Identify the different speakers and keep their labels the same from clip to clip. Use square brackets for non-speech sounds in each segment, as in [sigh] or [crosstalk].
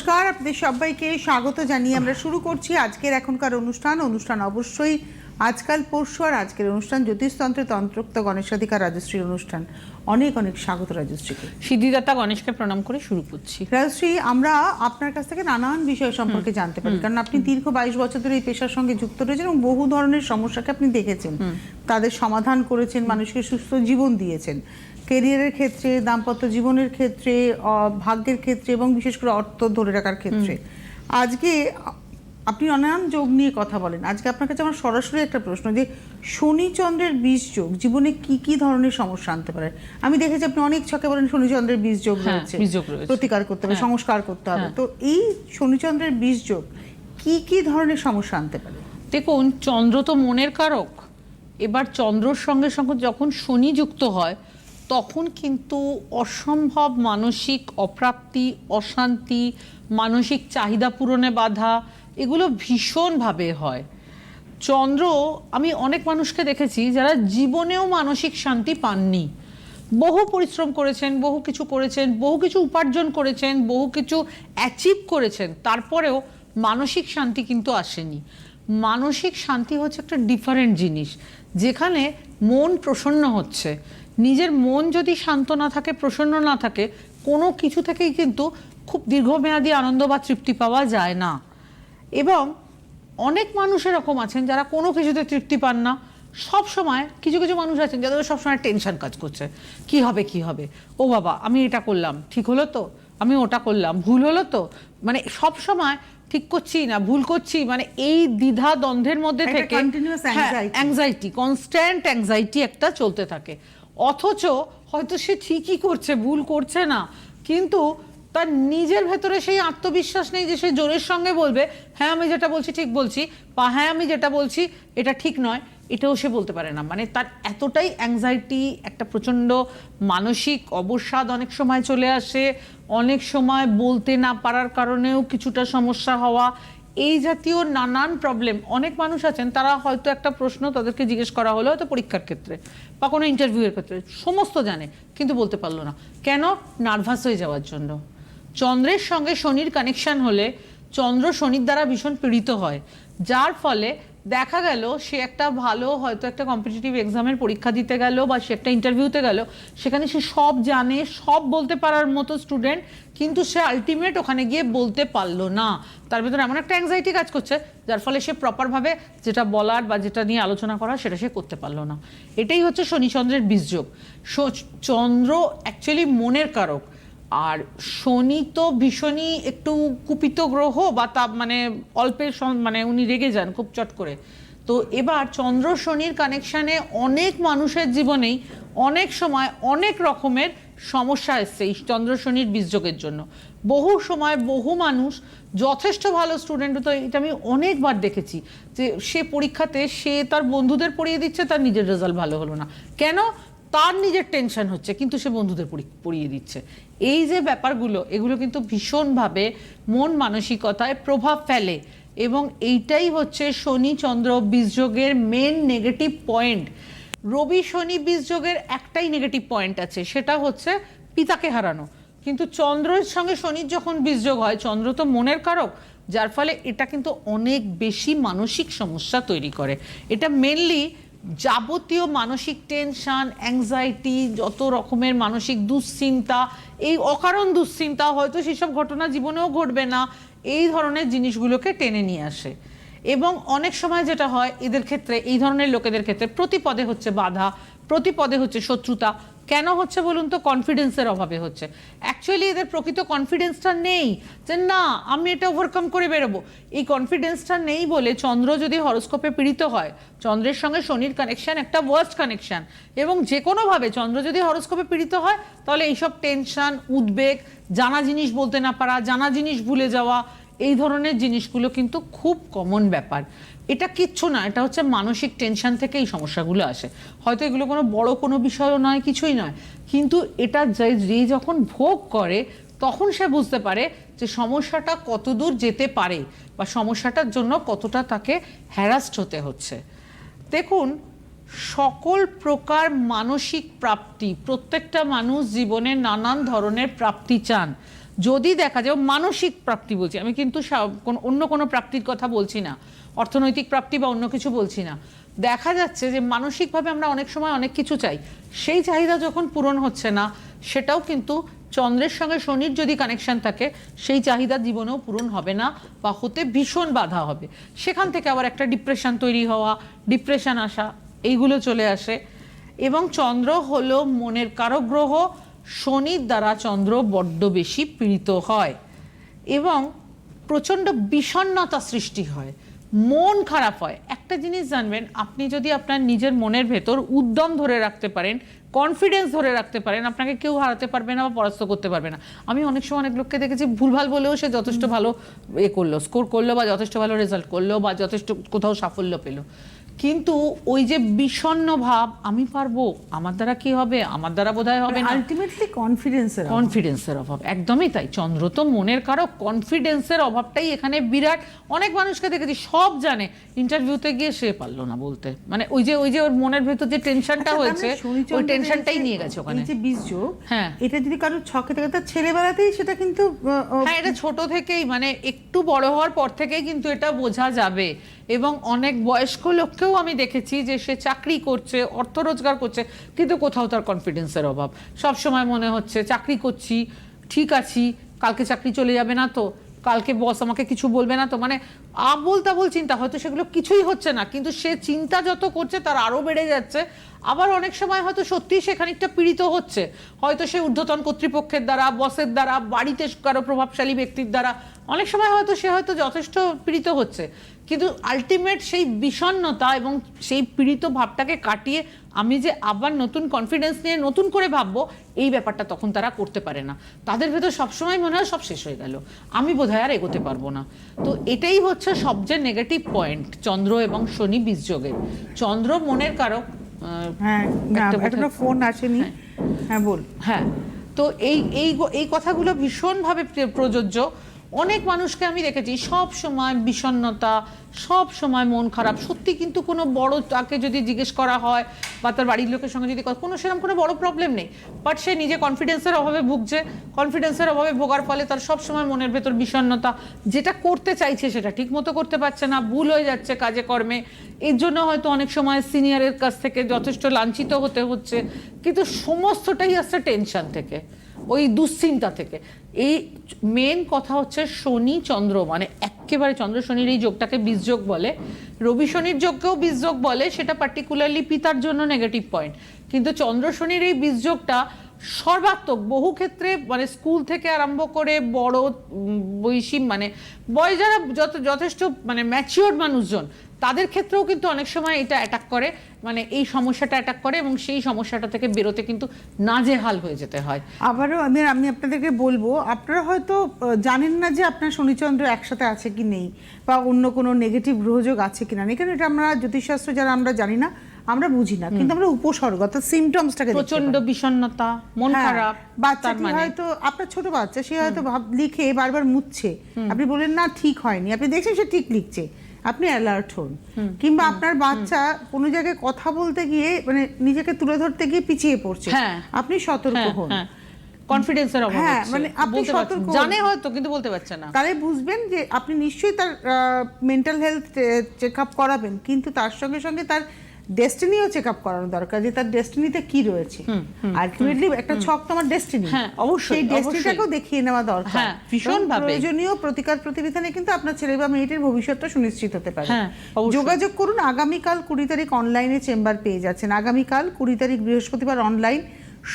Speaker 1: নমস্কার আপনাদের সবাইকে স্বাগত জানিয়ে আমরা শুরু করছি আজকের এখনকার অনুষ্ঠান। অনুষ্ঠান অবশ্যই আজকাল পরশু আর আজকের অনুষ্ঠান জ্যোতিষতন্ত্রে তন্ত্রোক্ত গণেশাধিকার রাজশ্রীর অনুষ্ঠান। অনেক অনেক স্বাগত রাজশ্রীকে।
Speaker 2: সিদ্ধিদাতা গণেশকে প্রণাম করে শুরু করছি।
Speaker 1: রাজশ্রী আমরা আপনার কাছ থেকে নানান বিষয় সম্পর্কে জানতে পারি। কারণ আপনি দীর্ঘ বাইশ বছর ধরে এই পেশার সঙ্গে যুক্ত রয়েছেন এবং বহু ধরনের সমস্যাকে আপনি দেখেছেন। তাদের সমাধান করেছেন মানুষকে সুস্থ জীবন দিয়েছেন। কেরিয়ারের ক্ষেত্রে দাম্পত্য জীবনের ক্ষেত্রে ভাগ্যের ক্ষেত্রে এবং বিশেষ করে অর্থ ধরে রাখার ক্ষেত্রে। আজকে আপনি নানান যোগ নিয়ে কথা বলেন। আজকে আপনার কাছে আমার সরাসরি একটা প্রশ্ন যে শনি চন্দ্রের বীজ যোগ জীবনে কি কি ধরনের সমস্যা আনতে পারে? আমি দেখেছি আপনি অনেক ছকে বলেন শনি চন্দ্রের বীজ যোগ
Speaker 2: হ্যাঁ,
Speaker 1: রয়েছে। প্রতিকার করতে হবে
Speaker 2: হ্যাঁ।
Speaker 1: সংস্কার করতে হবে।
Speaker 2: হ্যাঁ।
Speaker 1: তো এই শনিচন্দ্রের বীজ যোগ কি কি ধরনের সমস্যা আনতে পারে?
Speaker 2: দেখুন চন্দ্র তো মনের কারক। এবার চন্দ্রর সঙ্গে সঙ্গে যখন শনি যুক্ত হয় তখন কিন্তু অসম্ভব মানসিক অপ্রাপ্তি, অশান্তি, মানসিক চাহিদা পূরণে বাধা, এগুলো ভীষণভাবে হয়। চন্দ্র, আমি অনেক মানুষকে দেখেছি যারা জীবনেও মানসিক শান্তি পাননি। বহু পরিশ্রম করেছেন, বহু কিছু করেছেন, বহু কিছু উপার্জন করেছেন, বহু কিছু অ্যাচিভ করেছেন, তারপরেও মানসিক শান্তি কিন্তু আসেনি। মানসিক শান্তি হচ্ছে একটা ডিফারেন্ট জিনিস, যেখানে মন প্রসন্ন হচ্ছে। নিজের মন যদি শান্ত না থাকে প্রসন্ন না থাকে কোনো কিছু থেকেই কিন্তু খুব দীর্ঘমেয়াদী আনন্দ বা তৃপ্তি পাওয়া যায় না। এবং অনেক মানুষ এরকম আছেন যারা কোনো কিছুতে তৃপ্তি পান না। সব সময় কিছু কিছু মানুষ আছেন যাদের সবসময় টেনশন কাজ করছে। কি হবে কি হবে? ও বাবা আমি এটা করলাম ঠিক হলো তো? আমি ওটা করলাম ভুল হলো তো? মানে সব সময় ঠিক করছি না ভুল করছি? মানে এই দ্বিধা দ্বন্দ্বের মধ্যে থেকে অ্যাংজাইটি কনস্ট্যান্ট অ্যাংজাইটি একটা চলতে থাকে। অথচ হয়তো সে ঠিকই করছে, ভুল করছে না। কিন্তু তার নিজের ভেতরে সেই আত্মবিশ্বাস নেই যে সে জোরের সঙ্গে বলবে হ্যাঁ আমি যেটা বলছি ঠিক বলছি, বা হ্যাঁ আমি যেটা বলছি, এটা ঠিক নয়। এটাও সে বলতে পারে না। মানে তার এতটাই অ্যাংজাইটি একটা প্রচণ্ড মানসিক অবসাদ অনেক সময় চলে আসে। অনেক সময় বলতে না পারার কারণেও কিছুটা সমস্যা হওয়া। এই জাতীয় নানান প্রবলেম অনেক মানুষ আছেন, তারা হয়তো একটা প্রশ্ন তাদেরকে জিজ্ঞেস করা হলো হয়তো পরীক্ষার ক্ষেত্রে। বা কোনো ইন্টারভিউয়ের ক্ষেত্রে, সমস্ত জানে, কিন্তু বলতে পারল না। কেন? নার্ভাস হয়ে যাওয়ার জন্য। চন্দ্রের সঙ্গে শনির কানেকশন হলে চন্দ্র শনির দ্বারা ভীষণ পীড়িত হয়, যার ফলে দেখা গেল, সে একটা ভালো হয়তো একটা কম্পিটিটিভ এক্সামের পরীক্ষা দিতে গেল বা সে একটা ইন্টারভিউতে গেল, সেখানে সে সব জানে, সব বলতে পারার মতো স্টুডেন্ট কিন্তু সে আলটিমেট ওখানে গিয়ে বলতে পারল না। তার ভেতরে এমন একটা অ্যাংজাইটি কাজ করছে, যার ফলে সে প্রপারভাবে যেটা বলার বা যেটা নিয়ে আলোচনা করা সেটা সে করতে পারল না। এটাই হচ্ছে শনিচন্দ্রের বীজযোগ। চন্দ্র অ্যাকচুয়ালি মনের কারক। আর শনি তো ভীষণই একটু কুপিত গ্রহ বা তা মানে অল্পের মানে উনি রেগে যান খুব চট করে। তো এবার চন্দ্র শনির কানেকশানে অনেক মানুষের জীবনেই অনেক সময় অনেক রকমের সমস্যা এসছে এই চন্দ্র শনির বীজযোগের জন্য। বহু সময় বহু মানুষ, যথেষ্ট ভালো স্টুডেন্ট তো, এটা আমি অনেকবার দেখেছি যে সে পরীক্ষাতে সে তার বন্ধুদের পড়িয়ে দিচ্ছে, তার নিজের রেজাল্ট ভালো হলো না। কেন? তার নিজের টেনশন হচ্ছে, কিন্তু সে বন্ধুদের পড়িয়ে দিচ্ছে। এই যে ব্যাপারগুলো, এগুলো কিন্তু ভীষণভাবে মন মানসিকতায় প্রভাব ফেলে এবং এইটাই হচ্ছে Shani Chandra বীজযোগের main negative point Rabi Shani বীজযোগের একটাই নেগেটিভ পয়েন্ট আছে, সেটা হচ্ছে পিতাকে হারানো। কিন্তু চন্দ্রের সঙ্গে শনির যখন বীজযোগ হয়, চন্দ্র তো মনের কারক, যার ফলে এটা কিন্তু অনেক বেশি মানসিক সমস্যা তৈরি করে। এটা মেনলি যাবতীয় মানসিক টেনশন অ্যাংজাইটি যত রকমের মানসিক দুশ্চিন্তা, এই অকারণ দুশ্চিন্তা হয়তো সেসব ঘটনা জীবনেও ঘটবে না, এই ধরনের জিনিসগুলোকে টেনে নিয়ে আসে। এবং অনেক সময় যেটা হয়, এদের ক্ষেত্রে, এই ধরনের লোকেদের ক্ষেত্রে প্রতিপদে হচ্ছে বাধা, প্রতিপদে হচ্ছে শত্রুতা কেন হচ্ছে বলুন তো? কনফিডেন্সের অভাবে হচ্ছে। অ্যাকচুয়ালি এদের প্রকৃত কনফিডেন্সটা নেই যে না, আমি এটা ওভারকাম করে বেরোবো। এই কনফিডেন্সটা নেই বলে চন্দ্র যদি হরস্কোপে পীড়িত হয়, চন্দ্রের সঙ্গে শনির কানেকশন একটা ওয়ার্স্ট কানেকশন এবং যে কোনোভাবে চন্দ্র যদি হরস্কোপে পীড়িত হয়, তাহলে এইসব টেনশন উদ্বেগ, জানা জিনিস বলতে না পারা, জানা জিনিস ভুলে যাওয়া, এই ধরনের জিনিসগুলো কিন্তু খুব কমন ব্যাপার। এটা কিচ্ছু না, এটা হচ্ছে মানসিক টেনশন থেকে এই সমস্যাগুলো আসে। হয়তো এগুলো কোনো বড় কোনো বিষয়ও নয়, কিছুই নয়। কিন্তু এটা যে যখন ভোগ করে, তখন সে বুঝতে পারে যে সমস্যাটা কতদূর যেতে পারে বা সমস্যাটার জন্য কতটা তাকে হ্যারাস্ট হতে হচ্ছে। দেখুন, সকল প্রকার মানসিক প্রাপ্তি, প্রত্যেকটা মানুষ জীবনে নানান ধরনের প্রাপ্তি চান। যদি দেখা যায় মানসিক প্রাপ্তি বলছি, আমি কিন্তু অন্য কোনো প্রাপ্তির কথা বলছি না। অর্থনৈতিক প্রাপ্তি বা অন্য কিছু বলছি না। দেখা যাচ্ছে যে মানসিকভাবে আমরা অনেক সময় অনেক কিছু চাই। সেই চাহিদা যখন পূরণ হচ্ছে না, সেটাও কিন্তু চন্দ্রের সঙ্গে শনির যদি কানেকশন থাকে, সেই চাহিদা জীবনেও পূরণ হবে না বা হতে ভীষণ বাধা হবে। সেখান থেকে আবার একটা ডিপ্রেশন তৈরি হওয়া ডিপ্রেশন আসা, এইগুলো চলে আসে। এবং চন্দ্র হলো মনের কারক গ্রহ, শনির দ্বারা চন্দ্র বড্ড বেশি পীড়িত হয়। এবং প্রচণ্ড বিষণ্ণতা সৃষ্টি হয়। মন খারাপ হয়। একটা জিনিস জানবেন আপনি যদি আপনার নিজের মনের ভেতর উদ্যম ধরে রাখতে পারেন কনফিডেন্স ধরে রাখতে পারেন আপনাকে কেউ হারাতে পারবে না বা পরাস্ত করতে পারবে না। আমি অনেক সময় অনেক লোককে দেখেছি ভুলভাল বলেও সে যথেষ্ট ভালো এ করল স্কোর করল বা যথেষ্ট ভালো রেজাল্ট করল বা যথেষ্ট কোথাও সাফল্য পেল। কিন্তু ওই যে বিষণ্ণ ভাব আমি পারব আমার দ্বারা কি হবে? আমার দ্বারা বোধহয় হবে না।
Speaker 1: আলটিমেটলি কনফিডেন্সের
Speaker 2: কনফিডেন্সের অভাব। একদমই তাই। চন্দ্র তো মনের কারও কনফিডেন্সের অভাবটাই এখানে বিরাট। অনেক মানুষকে দেখেছি সব জানে ইন্টারভিউতে গিয়ে সে পারল না বলতে। মানে ওই যে ওই যে ওর মনের ভেতর যে টেনশনটা হয়েছে ওই টেনশনটাই নিয়ে গেছে ওখানে।
Speaker 1: এই যে বীজযোগ
Speaker 2: হ্যাঁ।
Speaker 1: এটা যদি কারোর ছকে থাকে তার ছেলেবেলাতেই সেটা কিন্তু
Speaker 2: হ্যাঁ এটা ছোট থেকেই মানে একটু বড় হওয়ার পর থেকেই কিন্তু এটা বোঝা যাবে। এবং অনেক বয়স্ক লোককেও আমি দেখেছি যে সে চাকরি করছে, অর্থ রোজগার করছে, কিন্তু কোথাও তার কনফিডেন্সের অভাব। সব সময় মনে হচ্ছে, চাকরি করছি, ঠিক আছি, কালকে চাকরি চলে যাবে না তো, কালকে বস আমাকে কিছু বলবে না তো মানে আবল তাবল চিন্তা, হয়তো সেগুলো কিছুই হচ্ছে না, কিন্তু সে চিন্তা যত করছে তার আরও বেড়ে যাচ্ছে। আবার অনেক সময় হয়তো সত্যিই সে খানিকটা পীড়িত হচ্ছে। হয়তো সে ঊর্ধ্বতন কর্তৃপক্ষের দ্বারা বসের দ্বারা, বাড়িতে কারও প্রভাবশালী ব্যক্তির দ্বারা অনেক সময় হয়তো সে হয়তো যথেষ্ট পীড়িত হচ্ছে। কিন্তু আলটিমেট সেই বিষণ্ণতা এবং সেই পীড়িত ভাবটাকে কাটিয়ে আমি যে আবার নতুন কনফিডেন্স নিয়ে নতুন করে ভাববো এই ব্যাপারটা তখন তারা করতে পারে না। তাদের ভেতর সবসময় মনে হয় সব শেষ হয়ে গেল। আমি বোধহয় আর এগোতে পারব না। তো এটাই হচ্ছে সবচেয়ে নেগেটিভ পয়েন্ট চন্দ্র এবং শনি বীজযোগের। চন্দ্র মনের কারক
Speaker 1: হ্যাঁ
Speaker 2: এখনও
Speaker 1: ফোন আসেনি। হ্যাঁ বল।
Speaker 2: হ্যাঁ। তো এই এই এই কথাগুলো ভীষণভাবে প্র- প্রযোজ্য। অনেক মানুষকে আমি দেখেছি, সব সময় বিষণ্ণতা, সব সময় মন খারাপ। সত্যি কিন্তু কোনো বড় তাকে যদি জিজ্ঞেস করা হয় বা তার বাড়ির লোকের সঙ্গে যদি কোনো সেরকম কোনো বড় প্রবলেম নেই। বাট সে নিজে কনফিডেন্সের অভাবে ভুগছে। কনফিডেন্সের অভাবে ভোগার ফলে তার সব সময় মনের ভেতর বিষণ্ণতা। যেটা করতে চাইছে সেটা ঠিক মতো করতে পারছে না, ভুল হয়ে যাচ্ছে কাজে কর্মে। এর জন্য হয়তো অনেক সময় সিনিয়রের কাছ থেকে যথেষ্ট লাঞ্ছিত হতে হচ্ছে। কিন্তু সমস্তটাই আসছে টেনশন থেকে। ওই দুশ্চিন্তা থেকে। এই মেন কথা হচ্ছে শনি চন্দ্র মানে একেবারে চন্দ্র শনির এই যোগটাকে বীজযোগ বলে। রবি শনির যোগকেও বীজযোগ বলে, সেটা পার্টিকুলারলি পিতার জন্য নেগেটিভ পয়েন্ট কিন্তু চন্দ্র শনির এই বীজযোগটা সর্বাত্মক, বহু ক্ষেত্রে মানে স্কুল থেকে আরম্ভ করে বড় বয়সী মানে বয় যারা যত যথেষ্ট মানে ম্যাচিওর মানুষজন তাদের ক্ষেত্রেও কিন্তু অনেক সময় এটা অ্যাটাক করে। মানে এই সমস্যাটা অ্যাটাক করে এবং সেই সমস্যাটা থেকে বেরোতে কিন্তু নাজেহাল হয়ে যেতে হয়।
Speaker 1: আবারও আমি আমি আপনাদেরকে বলব আপনারা হয়তো জানেন না যে আপনার শনিচন্দ্র একসাথে আছে কি নেই বা অন্য কোনো নেগেটিভ গ্রহযোগ আছে কিনা নেই। কারণ এটা আমরা জ্যোতিষশাস্ত্র যারা আমরা জানি না আমরা বুঝি না। কিন্তু আমরা উপসর্গ অর্থাৎ সিমটমসটাকে
Speaker 2: প্রচণ্ড বিষণ্ণতা মন
Speaker 1: হ্যাঁ,
Speaker 2: খারাপ
Speaker 1: বাচ্চাটি
Speaker 2: মানে?
Speaker 1: হয়তো আপনার ছোট বাচ্চা সে হয়তো ভাব লিখে বারবার মুছছে। আপনি বললেন না ঠিক হয়নি। আপনি দেখছেন সে ঠিক লিখছে। আপনি অ্যালার্ট হন। কিংবা আপনার বাচ্চা কোনো জায়গায় কথা বলতে গিয়ে মানে নিজেকে তুলে ধরতে গিয়ে পিছিয়ে পড়ছে।
Speaker 2: হ্যাঁ।
Speaker 1: আপনি সতর্ক
Speaker 2: হ্যাঁ
Speaker 1: হন।
Speaker 2: হ্যাঁ। কনফিডেন্সের অভাব
Speaker 1: হ্যাঁ, মানে আপনি সতর্ক
Speaker 2: জানে হয়তো কিন্তু বলতে পারছে না।
Speaker 1: তাহলে বুঝবেন যে আপনি নিশ্চয়ই তার মেন্টাল হেলথ চেক আপ করাবেন কিন্তু তার সঙ্গে সঙ্গে তার ডেস্টিনিও চেক আপ করানো দরকার যে তার ডেস্টিনিতে কি রয়েছে। আলটিমেটলি একটা ছক তোমার ডেস্টিনি
Speaker 2: হ্যাঁ, অবশ্যই,
Speaker 1: সেই ডেস্টিনিটাকেও দেখিয়ে নেওয়া দরকার।
Speaker 2: হ্যাঁ।
Speaker 1: এবং প্রয়োজনীয় প্রতিকার প্রতিবিধানে কিন্তু আপনার ছেলে বা মেয়েটির ভবিষ্যৎটা সুনিশ্চিত হতে পারে।
Speaker 2: হ্যাঁ।
Speaker 1: যোগাযোগ করুন আগামীকাল কুড়ি তারিখ অনলাইনে চেম্বার পেয়ে যাচ্ছেন। আগামীকাল কুড়ি তারিখ বৃহস্পতিবার অনলাইন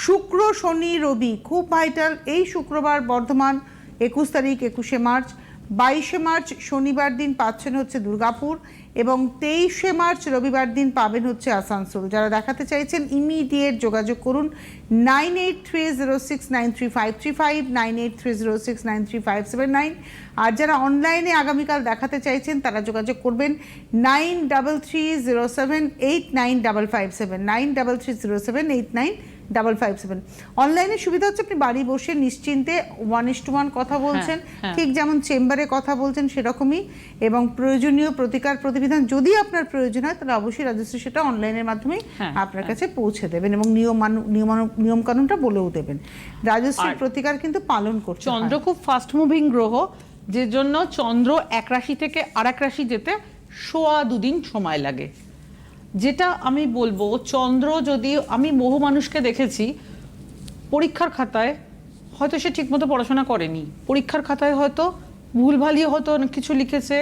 Speaker 1: শুক্র শনি রবি খুব ভাইটাল এই শুক্রবার বর্ধমান একুশ তারিখ একুশে মার্চ। বাইশে মার্চ শনিবার দিন পাচ্ছেন হচ্ছে দুর্গাপুর। এবং তেইশে মার্চ রবিবার দিন পাবেন হচ্ছে আসানসোল। যারা দেখাতে চাইছেন ইমিডিয়েট যোগাযোগ করুন nine eight three zero six nine three five three five, nine eight three zero six nine three five seven nine. আর যারা অনলাইনে আগামীকাল দেখাতে চাইছেন, তারা যোগাযোগ করবেন nine double three zero seven eight nine double five seven, nine double three zero seven eight nine double five seven অনলাইনে সুবিধা হচ্ছে আপনি বাড়ি বসে নিশ্চিন্তে ওয়ান ইস টু ওয়ান কথা বলছেন
Speaker 2: হ্যাঁ।
Speaker 1: ঠিক যেমন চেম্বারে কথা বলছেন সেরকমই এবং প্রয়োজনীয় প্রতিকার প্রতিবিধান যদি আপনার প্রয়োজন হয় তাহলে অবশ্যই রাজশ্রী সেটা অনলাইনের মাধ্যমেই
Speaker 2: হ্যাঁ,
Speaker 1: আপনার কাছে পৌঁছে দেবেন এবং নিয়ম নিয়ম কানুনটা বলেও দেবেন রাজশ্রীর প্রতিকার কিন্তু পালন হয়।
Speaker 2: চন্দ্র খুব ফাস্ট মুভিং গ্রহ যে জন্য চন্দ্র এক রাশি থেকে আর এক রাশি যেতে সোয়া দুদিন সময় লাগে যেটা আমি বলব, চন্দ্র যদি, আমি বহু মানুষকে দেখেছি, পরীক্ষার খাতায় হয়তো সে ঠিকমতো পড়াশোনা করেনি। পরীক্ষার খাতায় হয়তো ভুলভালই হয়তো অনেক কিছু লিখেছে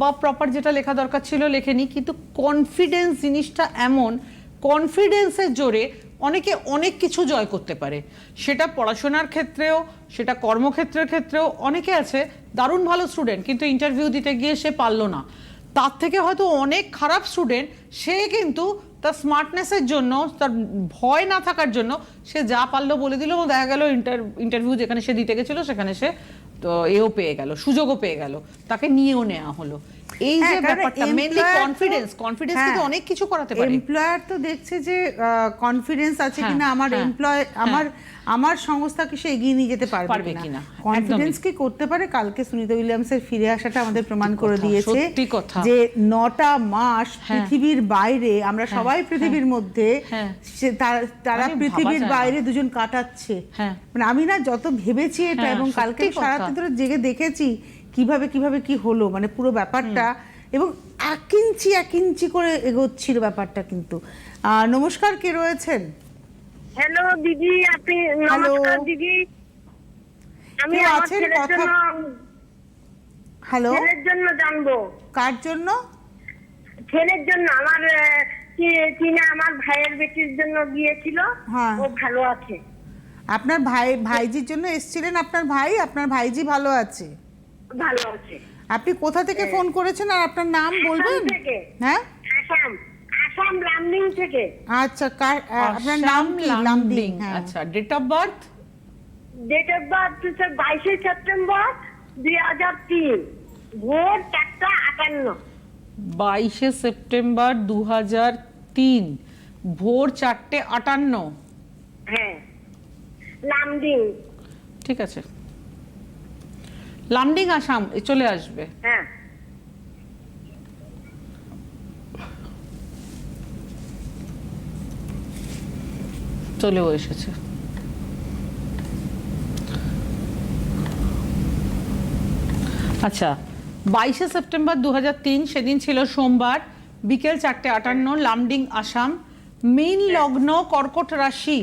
Speaker 2: বা প্রপার যেটা লেখা দরকার ছিল লেখেনি, কিন্তু কনফিডেন্স জিনিসটা এমন কনফিডেন্সের জোরে অনেকে অনেক কিছু জয় করতে পারে। সেটা পড়াশোনার ক্ষেত্রেও, সেটা কর্মক্ষেত্রের ক্ষেত্রেও অনেকে আছে, দারুণ ভালো স্টুডেন্ট কিন্তু ইন্টারভিউ দিতে গিয়ে সে পারল না। তার থেকে হয়তো অনেক খারাপ স্টুডেন্ট সে কিন্তু তার স্মার্টনেসের জন্য, তার ভয় না থাকার জন্য সে যা পারল বলে দিল এবং দেখা গেল ইন্টার ইন্টারভিউ যেখানে সে দিতে গেছিল, সেখানে সে, তো এও পেয়ে গেল, সুযোগও পেয়ে গেল। তাকে নিয়েও নেওয়া হলো। এই যে
Speaker 1: হ্যাঁ,
Speaker 2: ব্যাপারটা
Speaker 1: তো-
Speaker 2: কনফিডেন্স কনফিডেন্স কিন্তু
Speaker 1: হ্যাঁ।
Speaker 2: অনেক কিছু করাতে পারে।
Speaker 1: এমপ্লয়ার তো দেখছে যে কনফিডেন্স আছে
Speaker 2: হ্যাঁ,
Speaker 1: কিনা আমার এমপ্লয় আমার আমার সংস্থাকে সে এগিয়ে নিয়ে যেতে পারবে কিনা।
Speaker 2: কিনা,
Speaker 1: কনফিডেন্স কি করতে পারে? কালকে সুনিতা উইলিয়ামসের ফিরে আসাটা আমাদের প্রমাণ করে দিয়েছে যে নটা মাস। পৃথিবীর বাইরে আমরা সবাই পৃথিবীর মধ্যে তার- পৃথিবীর বাইরে দুজন কাটাচ্ছে। মানে আমি না যত ভেবেছি এটা এবং কালকে সারাতে ধরে জেগে দেখেছি কীভাবে কীভাবে কি হলো? মানে পুরো ব্যাপারটা এবং এক ইঞ্চি এক ইঞ্চি করে এগোচ্ছিল ব্যাপারটা কিন্তু। নমস্কার কে রয়েছেন?
Speaker 3: হ্যালো দিদি আপনি নমস্কার দিদি। আমি
Speaker 1: আছেন? কথা- হ্যালো
Speaker 3: ছেলের জন্য জানব।
Speaker 1: কার জন্য?
Speaker 3: ছেলের জন্য আমার চীনে আমার ভাইয়ের বেটির জন্য গিয়েছিল।
Speaker 1: হ্যাঁ।
Speaker 3: ও ভালো আছে।
Speaker 1: আপনার ভাই ভাইজির জন্য এসেছিলেন আপনার ভাই? আপনার ভাইজি ভালো আছে?
Speaker 3: ভালো আছে।
Speaker 1: আপনি কোথা থেকে ফোন করেছেন আর আপনার নাম বলবেন? হ্যাঁ?
Speaker 3: আসাম। আসাম রামলিং থেকে।
Speaker 1: আচ্ছা আপনার নাম কি? লামডিং।
Speaker 2: লামডিং।
Speaker 1: হ্যাঁ।
Speaker 2: আচ্ছা date of birth
Speaker 3: date of birth হচ্ছে বাইশে সেপ্টেম্বর দুই হাজার তিন। ভোর চারটা আটান্ন।
Speaker 2: বাইশে সেপ্টেম্বর দু হাজার তিন। ভোর চারটে আটান্ন।
Speaker 3: হ্যাঁ। লামডিং।
Speaker 2: ঠিক আছে। লামডিং আসাম চলে আসবে।
Speaker 3: হ্যাঁ।
Speaker 2: চলেও এসেছে। আচ্ছা বাইশে সেপ্টেম্বর দু হাজার তিন সেদিন ছিল সোমবার বিকেল চারটে আটান্ন লামডিং আসাম। মেইন লগ্ন কর্কট রাশি।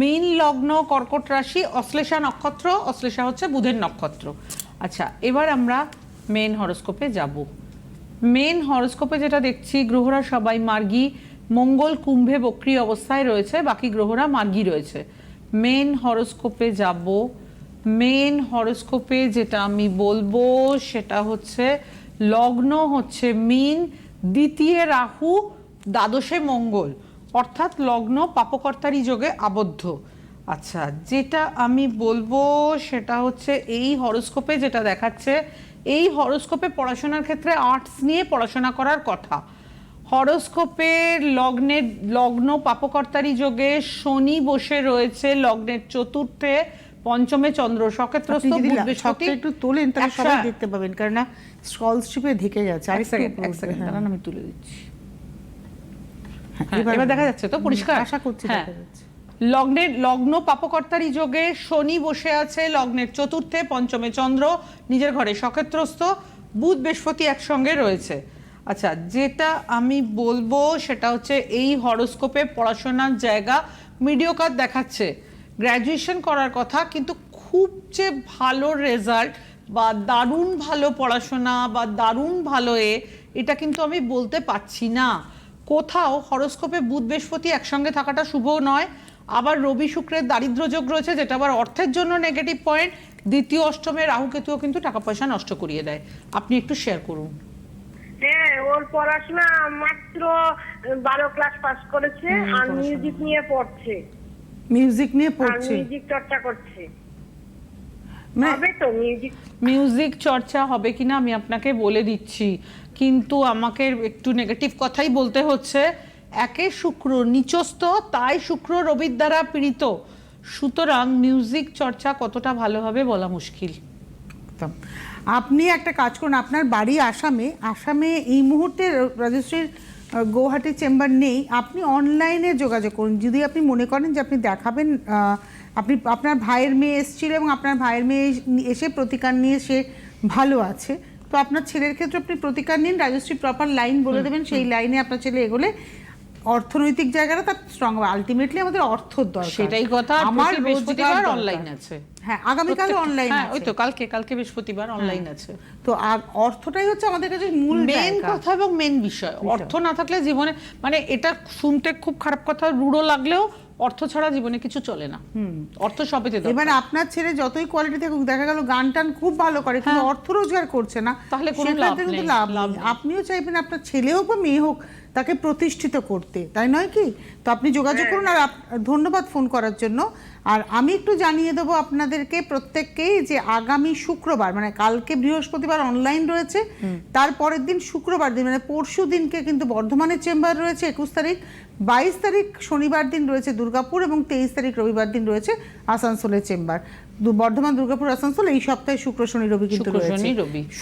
Speaker 2: মেইন লগ্ন কর্কট রাশি অশ্লেষা নক্ষত্র অশ্লেষা হচ্ছে বুধের নক্ষত্র। আচ্ছা এবার আমরা মেন হরোস্কোপে যাব। মেন হরোস্কোপে যেটা দেখছি, গ্রহরা সবাই মার্গী, মঙ্গল, কুম্ভে বক্রি অবস্থায় রয়েছে, বাকি গ্রহরা মার্গী রয়েছে। মেন হরোস্কোপে যাব। মেন হরোস্কোপে যেটা আমি বলব, সেটা হচ্ছে লগ্ন হচ্ছে মিন, দ্বিতীয় রাহু, দ্বাদশে মঙ্গল। অর্থাৎ লগ্ন পাপকর্তারি যোগে আবদ্ধ। আচ্ছা যেটা আমি বলব সেটা হচ্ছে এই হরোস্কোপে যেটা দেখাচ্ছে এই হরোস্কোপে পড়াশোনার ক্ষেত্রে আর্টস নিয়ে পড়াশোনা করার কথা। হরোস্কোপের লগ্নের লগ্ন পাপকর্তারি যোগে শনি বসে রয়েছে লগ্নের চতুর্থে পঞ্চমে চন্দ্র সক্ষেত্রস্থ
Speaker 1: একটু তোলেন তাহলে সবাই দেখতে পাবেন কারণ না ঢেকে যাচ্ছে
Speaker 2: এক
Speaker 1: আরেকটু
Speaker 2: সেকেন্ড এক সেকেন্ড
Speaker 1: হ্যাঁ।
Speaker 2: দাঁড়ান আমি তুলে দিচ্ছি।
Speaker 1: হ্যাঁ,
Speaker 2: এবার দেখা যাচ্ছে তো পরিষ্কার?
Speaker 1: আশা করছি
Speaker 2: হ্যাঁ।
Speaker 1: দেখা যাচ্ছে।
Speaker 2: লগ্নের লগ্ন পাপকর্তারি যোগে শনি বসে আছে লগ্নের চতুর্থে, পঞ্চমে চন্দ্র, নিজের ঘরে সক্ষেত্রস্থ, বুধ, বৃহস্পতি একসঙ্গে রয়েছে। আচ্ছা যেটা আমি বলব সেটা হচ্ছে এই হরোস্কোপে পড়াশোনার জায়গা মিডিওকার দেখাচ্ছে। গ্র্যাজুয়েশন করার কথা, কিন্তু খুব যে ভালো রেজাল্ট বা দারুণ ভালো পড়াশোনা বা দারুণ ভালো এ, এটা কিন্তু আমি বলতে পারছি না। কোথাও হরোস্কোপে বুধ, বৃহস্পতি একসঙ্গে থাকাটা শুভ নয় আবার রবি শুক্রের দারিদ্র যোগ রয়েছে যেটা আবার অর্থের জন্য নেগেটিভ পয়েন্ট দ্বিতীয় অষ্টমে রাহু কেতুও কিন্তু টাকা পয়সা নষ্ট করিয়ে দেয়। আপনি একটু শেয়ার করুন।
Speaker 3: হ্যাঁ ওর পড়াশোনা মাত্র বারো ক্লাস পাস করেছে আর মিউজিক নিয়ে পড়ছে।
Speaker 1: মিউজিক নিয়ে পড়ছে?
Speaker 3: মিউজিক চর্চা করছে। হবে তো মিউজিক
Speaker 2: মিউজিক চর্চা হবে কিনা আমি আপনাকে বলে দিচ্ছি। কিন্তু আমাকে একটু নেগেটিভ কথাই বলতে হচ্ছে। একে শুক্র নিচস্থ তাই শুক্র রবির দ্বারা পীড়িত। সুতরাং মিউজিক চর্চা কতটা ভালো হবে বলা মুশকিল।
Speaker 1: একদম। আপনি একটা কাজ করুন আপনার বাড়ি আসামে আসামে এই মুহূর্তে রাজশ্রীর গৌহাটি চেম্বার নেই আপনি অনলাইনে যোগাযোগ করুন। যদি আপনি মনে করেন যে আপনি দেখাবেন আপনি আপনার ভাইয়ের মেয়ে এসেছিল এবং আপনার ভাইয়ের মেয়ে এসে প্রতিকার নিয়ে সে ভালো আছে তো আপনার ছেলের ক্ষেত্রে আপনি প্রতিকার নিন রাজশ্রী প্রপার লাইন বলে দেবেন সেই লাইনে আপনার ছেলে এগোলে অর্থনৈতিক জায়গাটা তার স্ট্রং হবে। আলটিমেটলি আমাদের অর্থর দরকার।
Speaker 2: সেটাই কথা
Speaker 1: আমার
Speaker 2: বৃহস্পতিবার অনলাইন আছে।
Speaker 1: হ্যাঁ আগামীকাল অনলাইন
Speaker 2: হ্যাঁ ওই তো কালকে কালকে বৃহস্পতিবার অনলাইন আছে।
Speaker 1: তো আর অর্থটাই হচ্ছে আমাদের কাছে মূল
Speaker 2: মেন কথা এবং মেন বিষয়। অর্থ না থাকলে জীবনে মানে এটা শুনতে খুব খারাপ কথা রুড়ো লাগলেও অর্থ ছাড়া জীবনে কিছু চলে না। অর্থ দরকার।
Speaker 1: এবার আপনার ছেলে যতই কোয়ালিটি থাকুক দেখা গেল গান টান খুব ভালো করে কিন্তু অর্থ রোজগার করছে না।
Speaker 2: হ্যাঁ। তাহলে কোনো লাভ নেই।
Speaker 1: আপনিও চাইবেন আপনার ছেলে হোক বা মেয়ে হোক তাকে প্রতিষ্ঠিত করতে তাই নয় কি? তো আপনি যোগাযোগ করুন আর ধন্যবাদ ফোন করার জন্য। আর আমি একটু জানিয়ে দেবো আপনাদেরকে প্রত্যেককেই যে আগামী শুক্রবার মানে কালকে বৃহস্পতিবার অনলাইন রয়েছে তারপরের দিন শুক্রবার দিন মানে পরশু দিনকে কিন্তু বর্ধমানের চেম্বার রয়েছে একুশ তারিখ বাইশ তারিখ শনিবার দিন রয়েছে দুর্গাপুর এবং তেইশ তারিখ রবিবার দিন রয়েছে আসানসোলের চেম্বার। বর্ধমান দুর্গাপুর আসানসোল এই সপ্তাহে শুক্র শনি রবি কিন্তু রয়েছে।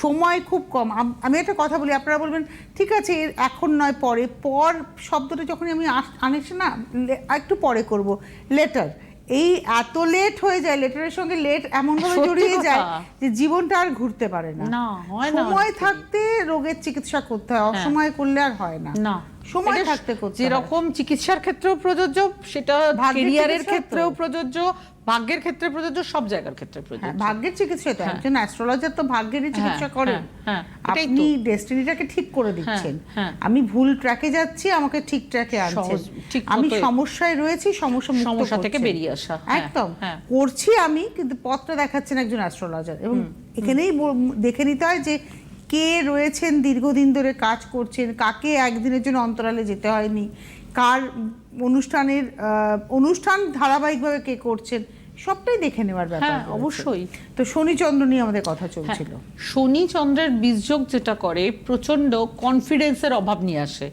Speaker 1: সময় খুব কম। আমি একটা কথা বলি আপনারা বলবেন ঠিক আছে এখন নয় পরে। পর শব্দটা যখন আমি আনিস না একটু পরে করব। লেটার এই এত লেট হয়ে যায় লেটারের সঙ্গে লেট এমন ভাবে জড়িয়ে যায় যে জীবনটা আর ঘুরতে পারে না।
Speaker 2: না,
Speaker 1: সময় থাকতে রোগের চিকিৎসা করতে হয় অসময় করলে আর হয় না। সময় থাকতে করতে
Speaker 2: যেরকম চিকিৎসার ক্ষেত্রেও প্রযোজ্য সেটা
Speaker 1: তো।
Speaker 2: ক্ষেত্রেও প্রযোজ্য ভাগ্যের ক্ষেত্রে প্রযোজ্য সব জায়গার ক্ষেত্রে
Speaker 1: হ্যাঁ,
Speaker 2: প্রযোজ্য
Speaker 1: ভাগ্যের চিকিৎসা তো। একজন অ্যাস্ট্রোলজার তো ভাগ্যেরই চিকিৎসা
Speaker 2: হ্যাঁ,
Speaker 1: করেন
Speaker 2: হ্যাঁ,
Speaker 1: আপনি ডেস্টিনিটাকে ঠিক করে দিচ্ছেন।
Speaker 2: হ্যাঁ।
Speaker 1: আমি ভুল ট্র্যাকে যাচ্ছি আমাকে ঠিক ট্র্যাকে আনছেন। আমি সমস্যায় রয়েছি সমস্যা
Speaker 2: সমস্যা থেকে বেরিয়ে আসা, হ্যাঁ,
Speaker 1: একদম।
Speaker 2: হ্যাঁ।
Speaker 1: করছি আমি কিন্তু পথটা দেখাচ্ছেন একজন অ্যাস্ট্রোলজার এবং এখানেই দেখে নিতে হয় যে কে রয়েছেন দীর্ঘদিন ধরে কাজ করছেন? কাকে একদিনের জন্য অন্তরালে যেতে হয়নি? কার অনুষ্ঠানের অনুষ্ঠান ধারাবাহিকভাবে কে করছেন? সবটাই দেখে নেওয়ার ব্যাপার
Speaker 2: হ্যাঁ, অবশ্যই।
Speaker 1: তো শনিচন্দ্র নিয়ে আমাদের কথা
Speaker 2: হ্যাঁ,
Speaker 1: চলছিল।
Speaker 2: শনি চন্দ্রের বীজযোগ যেটা করে প্রচণ্ড কনফিডেন্সের অভাব নিয়ে আসে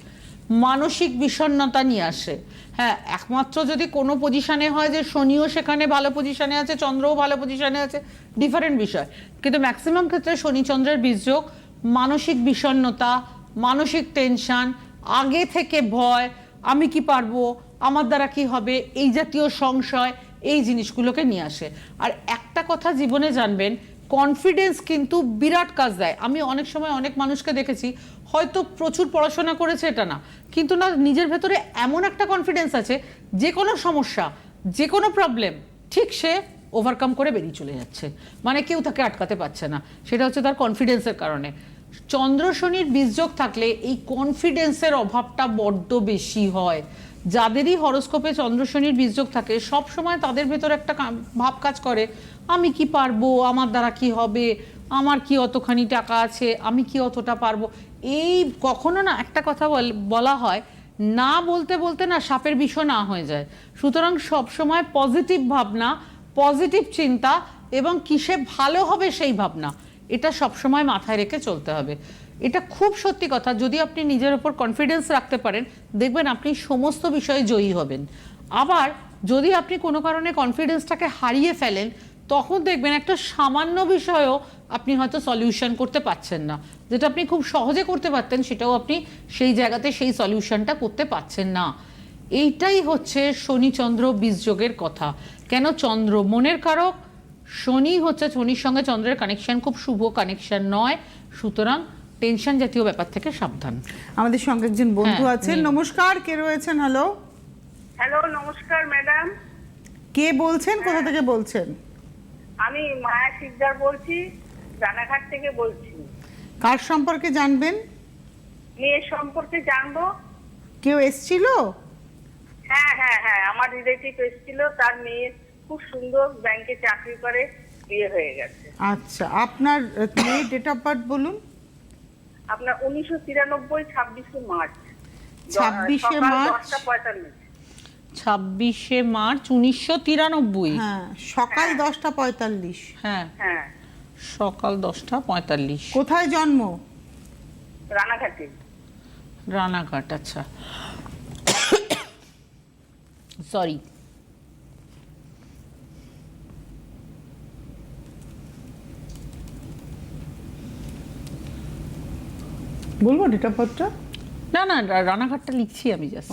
Speaker 2: মানসিক বিষণ্ণতা নিয়ে আসে। হ্যাঁ একমাত্র যদি কোনো পজিশানে হয় যে শনিও সেখানে ভালো পজিশানে আছে চন্দ্রও ভালো পজিশানে আছে ডিফারেন্ট বিষয়। কিন্তু ম্যাক্সিমাম ক্ষেত্রে শনিচন্দ্রের বীজযোগ মানসিক বিষণ্ণতা, মানসিক টেনশন আগে থেকে ভয়, আমি কি পারব, আমার দ্বারা কি হবে, এই জাতীয় সংশয়, এই জিনিসগুলোকে নিয়ে আসে। আর একটা কথা জীবনে জানবেন কনফিডেন্স কিন্তু বিরাট কাজ দেয়। আমি অনেক সময় অনেক মানুষকে দেখেছি, হয়তো প্রচুর পড়াশোনা করেছে এটা না, কিন্তু না, নিজের ভেতরে এমন একটা কনফিডেন্স আছে, যে কোনো সমস্যা, যে কোনো প্রবলেম ঠিক সে ওভারকাম করে বেরিয়ে চলে যাচ্ছে। মানে কেউ তাকে আটকাতে পারছে না। সেটা হচ্ছে তার কনফিডেন্সের কারণে। চন্দ্র শনির বীজযোগ থাকলে এই কনফিডেন্সের অভাবটা বড্ড বেশি হয়। যাদেরই হরোস্কোপে চন্দ্র শনির বীজযোগ থাকে সব সময় তাদের ভেতর একটা ভাব কাজ করে, আমি কি পারব? আমার দ্বারা কি হবে? আমার কি অতখানি টাকা আছে? আমি কি অতটা পারব? এই কখনো না একটা কথা বল- বলা হয়, না বলতে বলতে না সাপের বিষ না হয়ে যায়। সুতরাং সব সময় পজিটিভ ভাবনা পজিটিভ চিন্তা এবং কিসে ভালো হবে সেই ভাবনা। এটা সবসময় মাথায় রেখে চলতে হবে। এটা খুব সত্যি কথা, যদি আপনি নিজের ওপর কনফিডেন্স রাখতে পারেন, দেখবেন আপনি সমস্ত বিষয়ে জয়ী হবেন। আবার যদি আপনি কোনো কারণে কনফিডেন্সটাকে হারিয়ে ফেলেন, তখন দেখবেন একটা সামান্য বিষয়েও আপনি হয়তো সলিউশন করতে পারছেন না। যেটা আপনি খুব সহজে করতে পারতেন, সেটাও আপনি সেই জায়গাতে সেই সলিউশনটা করতে পারছেন না। এইটাই হচ্ছে শনিচন্দ্র বীজযোগের কথা। কেন চন্দ্র? মনের কারক শনি হচ্ছে শনির সঙ্গে চন্দ্রের কানেকশন খুব শুভ কানেকশন নয়। সুতরাং টেনশন জাতীয় ব্যাপার থেকে সাবধান।
Speaker 1: আমাদের সঙ্গে একজন বন্ধু
Speaker 2: হ্যাঁ,
Speaker 1: আছেন। নমস্কার কে রয়েছেন? হ্যালো
Speaker 3: হ্যালো নমস্কার ম্যাডাম
Speaker 1: কে বলছেন? কোথা থেকে বলছেন?
Speaker 3: আমি মায়া সিকদার বলছি রানাঘাট থেকে বলছি।
Speaker 1: কার সম্পর্কে জানবেন?
Speaker 3: মেয়ের সম্পর্কে জানব।
Speaker 1: কেউ এসছিল?
Speaker 3: হ্যাঁ হ্যাঁ হ্যাঁ আমার রিলেটিভ এসেছিল তার মেয়ে খুব সুন্দর ব্যাংকে চাকরি করে বিয়ে হয়ে গেছে।
Speaker 1: আচ্ছা আপনার মেয়ের ডেট অফ বার্থ বলুন?
Speaker 3: আপনার উনিশশো তিরানব্বই ছাব্বিশে মার্চ।
Speaker 1: 26শে মার্চ?
Speaker 2: ছাব্বিশে মার্চ উনিশশো তিরানব্বই।
Speaker 1: হ্যাঁ সকাল দশটা পঁয়তাল্লিশ।
Speaker 2: হ্যাঁ।
Speaker 3: হ্যাঁ।
Speaker 2: সকাল দশটা পঁয়তাল্লিশ।
Speaker 1: কোথায় জন্ম?
Speaker 3: রানাঘাটে।
Speaker 2: রানাঘাট আচ্ছা। [coughs] সরি
Speaker 1: বলব ডেট অফ বার্থটা
Speaker 2: না না রানাঘাটটা লিখছি আমি জাস্ট।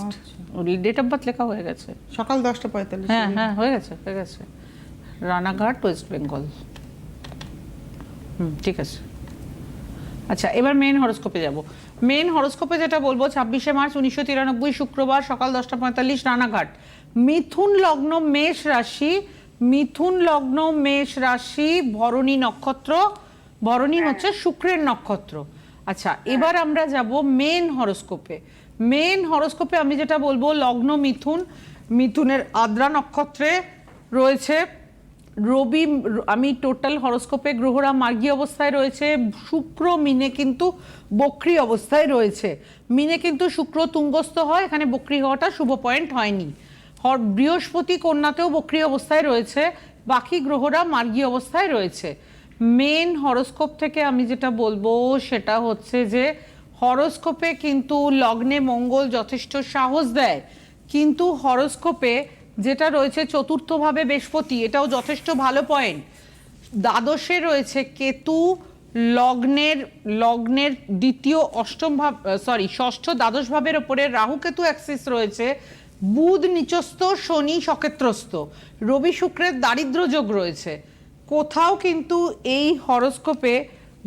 Speaker 2: ডেট অফ বার্থ লেখা হয়ে গেছে।
Speaker 1: সকাল দশটা পঁয়তাল্লিশ
Speaker 2: হ্যাঁ হ্যাঁ হয়ে গেছে হয়ে গেছে। রানাঘাট ওয়েস্ট বেঙ্গল হুম ঠিক আছে। আচ্ছা এবার মেন হরোস্কোপে যাব। মেন হরোস্কোপে যেটা বলব ছাব্বিশে মার্চ উনিশশো তিরানব্বই শুক্রবার সকাল দশটা পঁয়তাল্লিশ রানাঘাট। মিথুন লগ্ন মেষ রাশি। মিথুন লগ্ন মেষ রাশি ভরণী নক্ষত্র। ভরণী হচ্ছে শুক্রের নক্ষত্র। আচ্ছা এবার আমরা যাব মেন হরোস্কোপে মেন হরোস্কোপে আমি যেটা বলব, লগ্ন, মিথুন, মিথুনের আদ্রা নক্ষত্রে রয়েছে। রবি, আমি টোটাল হরোস্কোপে গ্রহরা মার্গী অবস্থায় রয়েছে, শুক্র, মিনে কিন্তু বক্রি অবস্থায় রয়েছে। মিনে কিন্তু শুক্র তুঙ্গস্থ হয়, এখানে বক্রি হওয়াটা শুভ পয়েন্ট হয়নি। হর- বৃহস্পতি কন্যাতেও বক্রি অবস্থায় রয়েছে, বাকি গ্রহরা মার্গী অবস্থায় রয়েছে। মেন হরোস্কোপ থেকে আমি যেটা বলব সেটা হচ্ছে যে হরোস্কোপে কিন্তু লগ্নে মঙ্গল যথেষ্ট সাহস দেয়। কিন্তু হরোস্কোপে যেটা রয়েছে চতুর্থভাবে বৃহস্পতি, এটাও যথেষ্ট ভালো পয়েন্ট দ্বাদশে রয়েছে কেতু, লগ্নের লগ্নের দ্বিতীয় অষ্টম ভাব সরি ষষ্ঠ দ্বাদশ ভাবের ওপরে রাহু কেতু অ্যাক্সিস রয়েছে। বুধ নিচস্থ, শনি সকেত্রস্থ রবি শুক্রের দারিদ্র যোগ রয়েছে। কোথাও কিন্তু এই হরোস্কোপে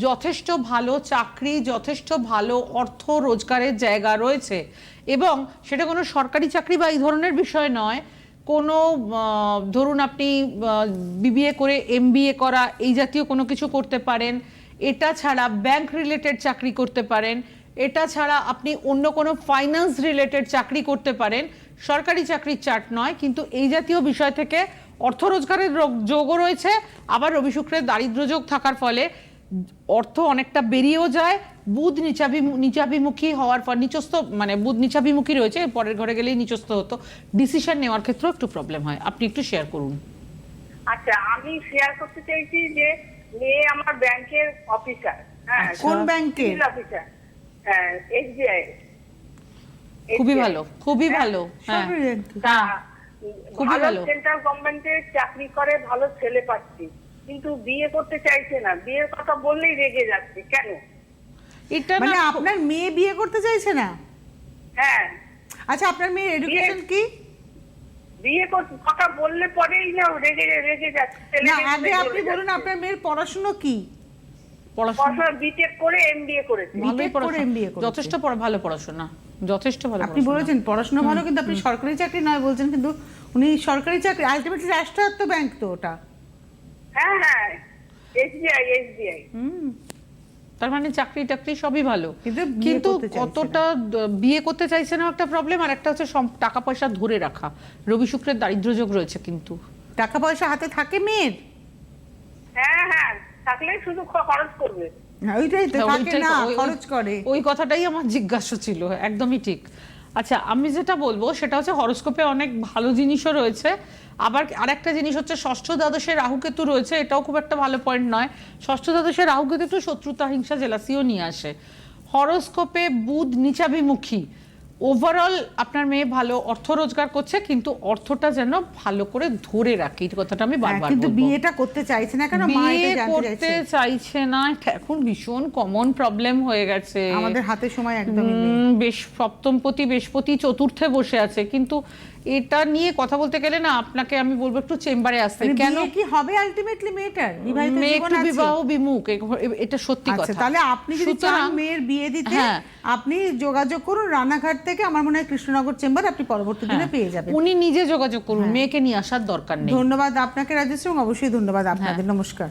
Speaker 2: যথেষ্ট ভালো চাকরি, যথেষ্ট ভালো অর্থ রোজগারের জায়গা রয়েছে এবং সেটা কোনো সরকারি চাকরি বা এই ধরনের বিষয় নয়। কোনো ধরুন আপনি বিবিএ করে এমবিএ করা, এই জাতীয় কোনো কিছু করতে পারেন। এটা ছাড়া ব্যাংক রিলেটেড চাকরি করতে পারেন। এটা ছাড়া আপনি অন্য কোনো ফাইন্যান্স রিলেটেড চাকরি করতে পারেন। সরকারি চাকরির চার্ট নয়, কিন্তু এই জাতীয় বিষয় থেকে অর্থ রোজগারের যোগও রয়েছে আবার রবি শুক্রের দারিদ্র যোগ থাকার ফলে অর্থ অনেকটা বেরিয়েও যায় বুধ নিচাভি নিচাভিমুখী হওয়ার পর নিচস্থ মানে বুধ নিচাভিমুখী রয়েছে পরের ঘরে গেলেই নিচস্থ হতো। ডিসিশন নেওয়ার ক্ষেত্রেও একটু প্রবলেম হয়। আপনি একটু শেয়ার করুন।
Speaker 3: আচ্ছা আমি শেয়ার করতে চাইছি যে মেয়ে আমার ব্যাংকের অফিসার হ্যাঁ
Speaker 1: কোন ব্যাংকে
Speaker 3: অফিসার হ্যাঁ এসবিআই
Speaker 2: খুবই ভালো খুবই ভালো হ্যাঁ।
Speaker 3: ভালো। সেন্ট্রাল গভর্নমেন্টের চাকরি করে ভালো ছেলে পাচ্ছি কিন্তু বিয়ে করতে চাইছে না। বিয়ের কথা বললেই রেগে যাচ্ছে কেন?
Speaker 2: এটা
Speaker 1: মানে আপনার মেয়ে বিয়ে করতে চাইছে না?
Speaker 3: হ্যাঁ।
Speaker 1: আচ্ছা আপনার মেয়ের এডুকেশন কি?
Speaker 3: বিয়ে কথা বললে পরেই না রেগে রেগে যাচ্ছে।
Speaker 1: না আগে আপনি বলুন আপনার মেয়ের পড়াশুনো কি?
Speaker 2: পড়াশোনা?
Speaker 3: পড়াশোনা বিটেক করে এমবিএ করেছে।
Speaker 2: ভালোই
Speaker 1: B.Tech করে
Speaker 2: পড়াশোনা।
Speaker 1: MBA করেছে।
Speaker 2: যথেষ্ট ভালো পড়াশোনা যথেষ্ট ভালো
Speaker 1: আপনি বলেছেন পড়াশোনা ভালো কিন্তু আপনি সরকারি চাকরি নয় বলছেন কিন্তু উনি সরকারি চাকরি আলটিমেটলি রাষ্ট্রায়ত্ত ব্যাংক তো ওটা।
Speaker 3: হ্যাঁ হ্যাঁ এসবিআই এসবিআই
Speaker 1: হুম।
Speaker 2: তার মানে চাকরি টাকরি সবই ভালো।
Speaker 1: কিন্তু
Speaker 2: কতটা বিয়ে করতে চাইছে না একটা প্রবলেম আর একটা হচ্ছে টাকা পয়সা ধরে রাখা। রবি শুক্রের দারিদ্র যোগ রয়েছে কিন্তু।
Speaker 1: টাকা পয়সা হাতে থাকে মেয়ের?
Speaker 3: হ্যাঁ হ্যাঁ থাকলে শুধু খরচ করবে।
Speaker 1: হ্যাঁ, ওইটাই তো
Speaker 2: হ্যাঁ,
Speaker 1: থাকে না খরচ করে।
Speaker 2: ওই কথাটাই আমার জিজ্ঞাসা ছিল একদমই ঠিক। আচ্ছা আমি যেটা বলব সেটা হচ্ছে হরস্কোপে অনেক ভালো জিনিসও রয়েছে। আবার আরেকটা জিনিস হচ্ছে ষষ্ঠ দ্বাদশে রাহুকেতু রয়েছে, এটাও খুব একটা ভালো পয়েন্ট নয়। ষষ্ঠ দ্বাদশে রাহুকেতু একটু শত্রুতা, হিংসা, জেলাসিও নিয়ে আসে। হরস্কোপে বুধ নিচাভিমুখী। ওভারঅল আপনার মেয়ে ভালো অর্থ রোজগার করছে কিন্তু অর্থটা যেন ভালো করে ধরে রাখে। এই কথাটা আমি
Speaker 1: হ্যাঁ,
Speaker 2: বারবার
Speaker 1: কিন্তু বিয়েটা করতে চাইছে না কেন?
Speaker 2: বিয়ে করতে
Speaker 1: চাইছে
Speaker 2: না। এখন ভীষণ কমন প্রবলেম হয়ে গেছে।
Speaker 1: আমাদের হাতে সময় একদম নেই।
Speaker 2: বেশ সপ্তমপতি বেশপতি চতুর্থে বসে আছে। কিন্তু এটা নিয়ে কথা বলতে গেলে না আপনাকে আমি বলব একটু চেম্বারে আসতে।
Speaker 1: মানে
Speaker 2: কেন?
Speaker 1: কি হবে আলটিমেটলি মেয়েটার? বিবাহিত জীবন আছে।
Speaker 2: বিবাহ বিমুখ এটা সত্যি
Speaker 1: আচ্ছা
Speaker 2: কথা।
Speaker 1: তাহলে আপনি যদি চান মেয়ের বিয়ে দিতে
Speaker 2: হ্যাঁ।
Speaker 1: আপনি যোগাযোগ করুন রানাঘাট থেকে আমার মনে হয় কৃষ্ণনগর চেম্বার আপনি পরবর্তী দিনে
Speaker 2: হ্যাঁ,
Speaker 1: পেয়ে যাবেন।
Speaker 2: উনি নিজে যোগাযোগ করুন মেয়েকে নিয়ে আসার দরকার নেই।
Speaker 1: ধন্যবাদ আপনাকে রাজশ্রী এবং অবশ্যই ধন্যবাদ
Speaker 2: হ্যাঁ।
Speaker 1: আপনাদের নমস্কার।